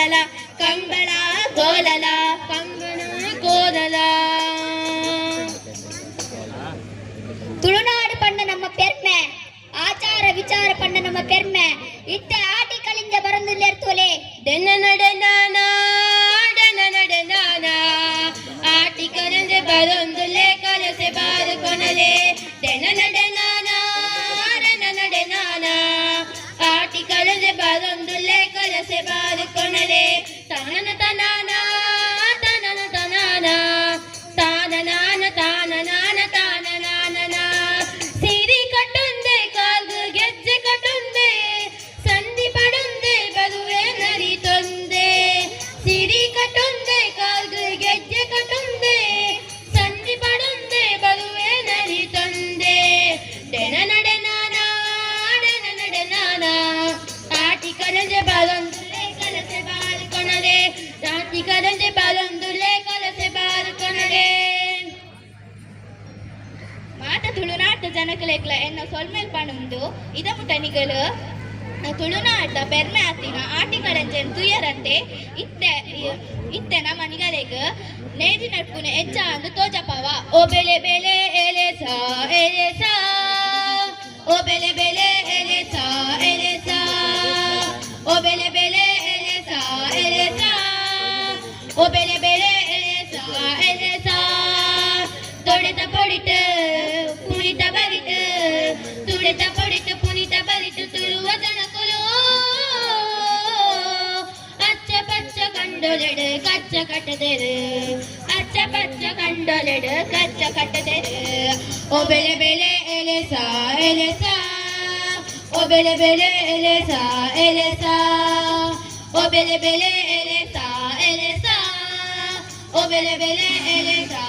கோலல கம்பளா கோலல கம்பனா கோலல ತುಳುನಾಡು ಪಣ್ಣ ನಮ್ಮ ಪೆರ್ಮೆ ಆಚಾರ ವಿಚಾರ ಪಣ್ಣ ನಮ್ಮ ಪೆರ್ಮೆ ಇತ್ತ ಆಟಿ ಕಳಿಂದ ಬರಂದಿಲ್ಲ ಇರ್ತೋಲೆ தொல்மேல் பணுந்து இதமுட்டணிகள் ತುಳುನಾಟ ಬೆರ್ಮೆ ಆತಿನ ಆಟಿಗಳಂಜನ್ ತುಯರಂತೆ ಇತ್ತೆ ಇತ್ತೆನ ಮನಿಗಲೆಗ ನೇಜಿ ನಡ್ಕುನೆ ಎಚ್ಚ ಅಂದು ತೋಜಪವ ಓ ಬೇಲೆ ಎಲೆಸಾ ಎಲೆಸಾ ಸಾ ಬೇಲೆ ಸಾ ಎಲೆಸಾ ಬೆಲೆ ಬೇಲೆ ಎಲೆಸಾ ಎಲೆಸಾ ಎಲೆ O bele bele ele sağ ele sağ O bele bele ele sağ ele sağ O bele bele ele sağ ele sağ O bele bele ele sağ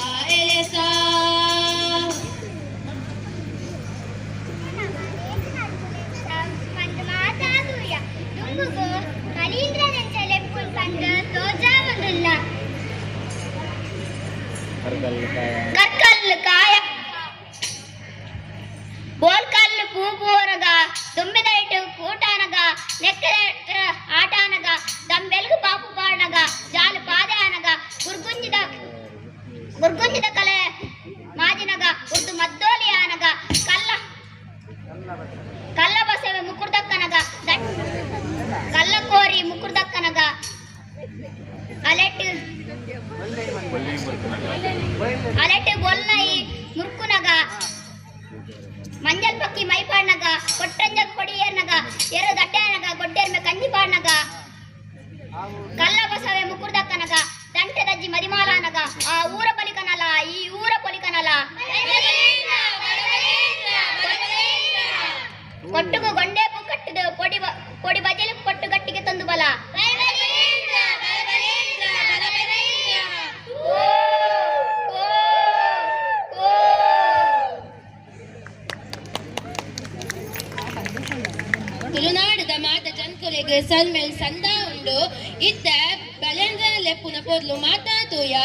ಪೊದ್ಲು ಮಾತಾತೂಯ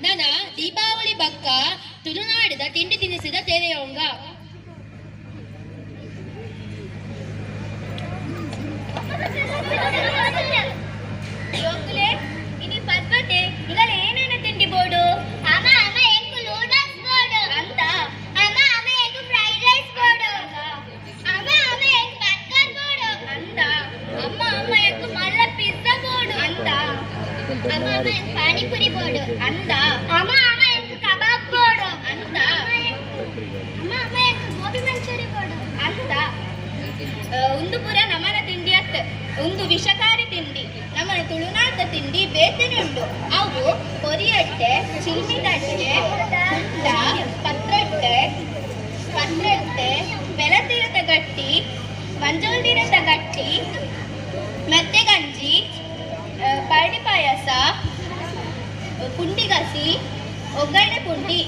ನನ ದೀಪಾವಳಿ ಬಕ್ಕ ತುಳುನಾಡಿದ ತಿಂಡಿ ತಿನಿಸಿದ ತೆರೆಯೋಂಗ. ಇನಿ ಪದ್ಮತೆ పానీపూరి బోర్డు అంత అమ్మ అమ్మ యొక్క కబాబ్ ಪುರ ನಮನ ತಿಂಡಿ ಅತ್ ಉಂದು ವಿಷಕಾರಿ ತಿಂಡಿ ನಮನ ತುಳುನಾದ ತಿಂಡಿ ಬೇತನುಂಡು ಅವು ಪೊರಿಯಟ್ಟೆ ಚಿಲ್ಮಿದಟ್ಟೆ ಉಂಡ ಪತ್ರಟ್ಟೆ ಪತ್ರಟ್ಟೆ ಬೆಲತೀರದ ಗಟ್ಟಿ ಮಂಜೋಲ್ದಿರದ ಗಟ್ಟಿ ಚಪಾತಿ ಒಗ್ಗರಣೆ ಪುಂಡಿ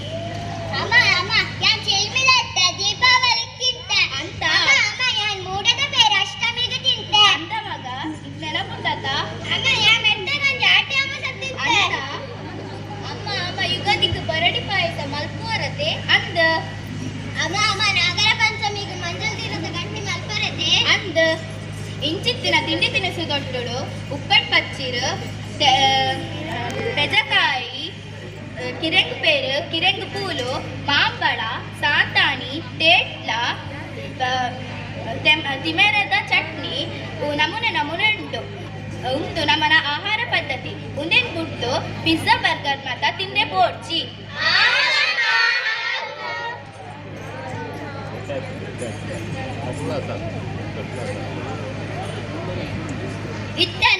ಅಮ್ಮ ಅಮ್ಮ ಯಾನ್ ದೀಪಾವಳಿ ದೀಪಾವಳಿಗಿಂತ ಅಂತ. ಅಮ್ಮ ಯಾನ್ ಮೂಡದ ಬೇರೆ ಅಷ್ಟಮಿಗೆ ತಿಂತೆ. ಅಂತ ಮಗ ಇದನ್ನೆಲ್ಲ ಮುಂದತ ಅಮ್ಮ ಯಾನ್ ಮೆತ್ತಗೊಂದು ಆಟಿ ಅಮ್ಮ ಸತ್ತಿಂತೆ ಅಮ್ಮ ಅಮ್ಮ ಯುಗದಿಗೆ ಬರಡಿ ಪಾಯಸ ಮಲ್ಪುವರತೆ? ಅಂದ. ಅಮ್ಮ ಅಮ್ಮ ನಾಗರ ಪಂಚಮಿಗೆ ಮಂಜಲ್ ದಿನದ ಗಂಟಿ ಮಲ್ಪರತೆ ಅಂದ. ಇಂಚಿತ್ತಿನ ತಿಂಡಿ ತಿನಿಸುಗಳು ಉಪ್ಪಟ್ಟು ಪಚ್ಚಿರು ಪೆಜಕಾಯಿ ಕಿರೆಂಗು ಪೇರು ಕಿರೆಂಗು ಪೂಲು ಮಾಂಬಳ ಸಾತಾಣಿ ತೇಟ್ಲ ತಿಮೆರದ ಚಟ್ನಿ ಉ ನಮೂನೆ ನಮೂನೆ ಉಂಟು ಉಂಟು ನಮ್ಮನ ಆಹಾರ ಪದ್ಧತಿ ಉಂದೆನ್ ಬಿಟ್ಟು ಪಿಜ್ಜಾ ಬರ್ಗರ್ ಮತ್ತ ತಿಂದೆ ಪೋಡ್ಚಿ ಇತ್ತೆ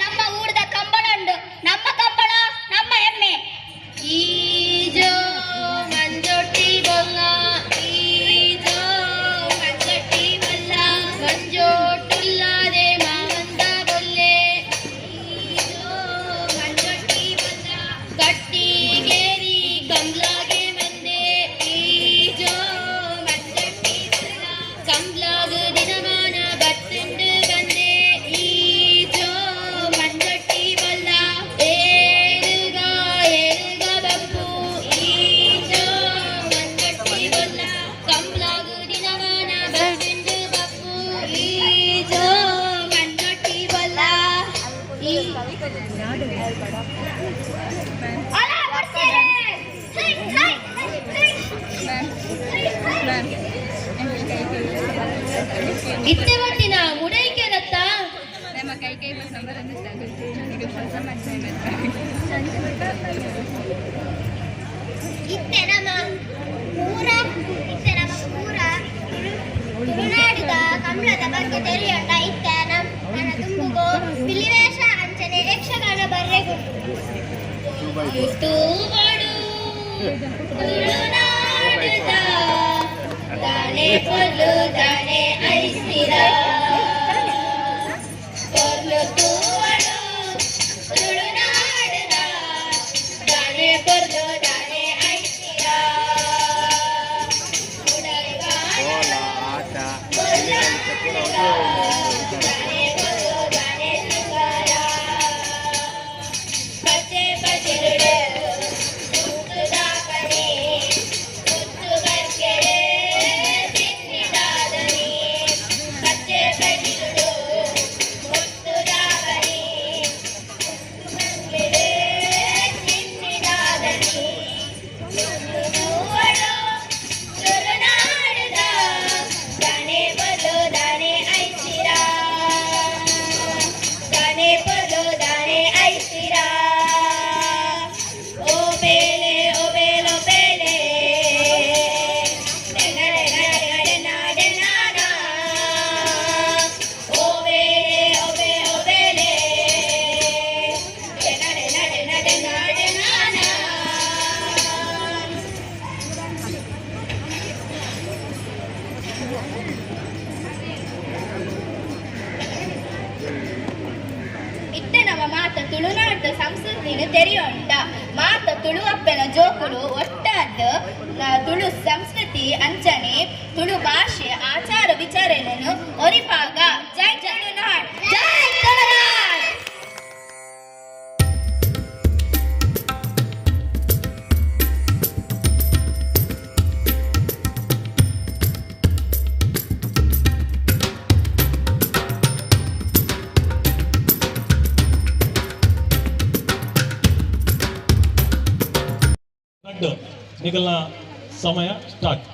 ಇತ್ತೆ ಮತ್ತಿನ ಮುಡೈಕೆರತ್ತ ನಮ್ಮ ಕೈ ಕೈ ಬಸ್ ನಂಬರ್ ಅನ್ನು ಇದು ಹೊಸ ಮನುಷ್ಯ ಇತ್ತೆ ನಮ್ಮ ಪೂರ ಇತ್ತೆ ನಮ್ಮ ಪೂರ. ತುಳುನಾಡಿದ ಕಮಲದ ಬಗ್ಗೆ ತಿಳಿಯೋಣ ಇತ್ತೆ ನಮ್ಮ ನನ್ನ ತುಂಬುಗೋ ಬಿಲಿವೇಷ ಅಂಚನೆ ಯಕ್ಷಗಾನ ಬರ್ರೆಗು. ತೂಬಡು ತುಳುನಾಡಿದ ದಾನೆ ಕೊಲ್ಲು ದಾನೆ ನಮ್ಮ ಮಾತ ತುಳುನಾಡ ಸಂಸ್ಕೃತಿನ ತೆರೆಯೋಂಟ. ಮಾತ ತುಳುವಪ್ಪನ ಜೋಕುಲು ಒಟ್ಟಾದ ತುಳು ಸಂಸ್ಕೃತಿ ಅಂಚನೆ, ತುಳು ಭಾಷೆ ಆಚಾರ ವಿಚಾರಣೆಯನ್ನು ಒರಿಪಾಗ निकलना समय स्टार्ट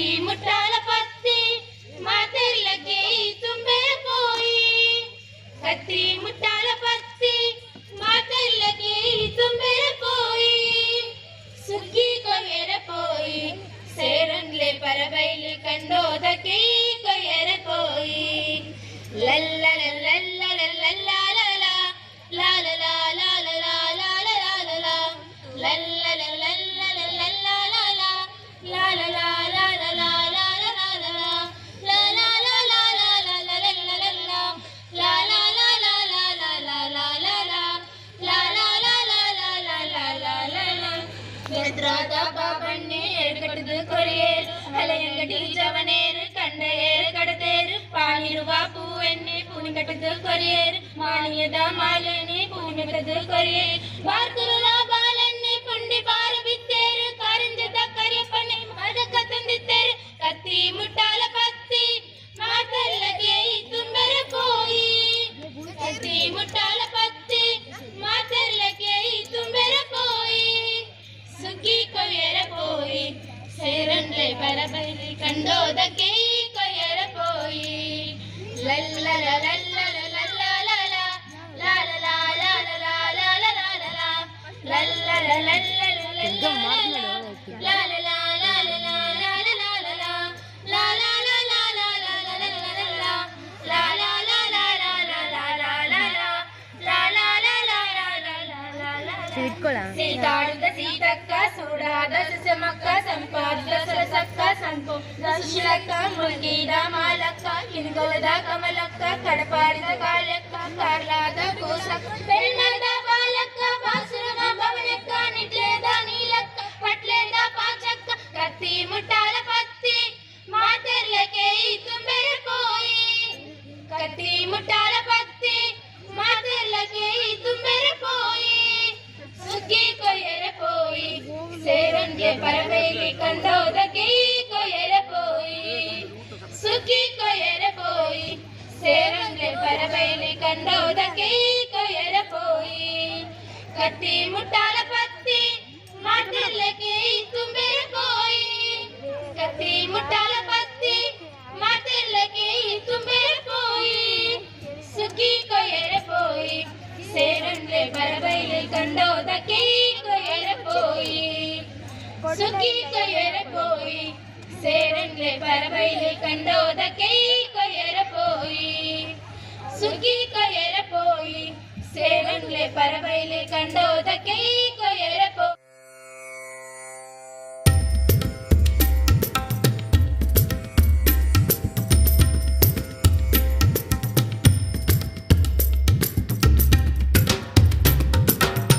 திமுட்டா करेर मान्यता मालने पूर्णगत करेर பார்க்கிறதா பாலன்னை புண்டி பாரவித்தேரு கரிஞ்சதா கரியப்பனை மதக்க தந்தித்தேரு கத்தி முட்டால பத்தி மாத்தல்ல கேய் தும்பர கோயி கத்தி முட்டால பத்தி மாத்தல்ல கேய் தும்பர கோயி சுக்கி கொயர போய் சேரன்றை பரபரி கண்டோத கேய் கொயர போய். லல்ல దశ సమక్క సంపాద సక్క సంపో దశలక్క ముల్గీద మాలక్క కినుగోద కమలక్క కడపాడిద కాలక్క కార్లాద కోసక్క పెళ్ళద బాలక్క బాసురద బవలక్క నిట్లేద నీలక్క పట్లేద పాచక్క? కత్తి ముట్టాల పత్తి. మాతెర్లకే ఈ പരമയിലേക്കണ്ടോതകി കൊയരെ പോയി സുഖി കൊയരെ പോയി സേരന്റെ പരമയിലേക്കണ്ടോതകി കൊയരെ പോയി കത്തി മുട്ടാല പത്തി മാട്ടിലേക്ക് തുമ്പിരെ പോയി കത്തി മുട്ടാല പോയി ಸೇರಂಗ್ಲೆ ಪರಬೈಲಿ ಕಂಡೋದಕ್ಕೆ ಕೊಯರ ಪೋಯಿ ಸುಖಿ ಕೊಯರ ಪೋಯಿ ಸೇರಂಗ್ಲೆ ಪರಬೈಲಿ ಕಂಡೋದಕ್ಕೆ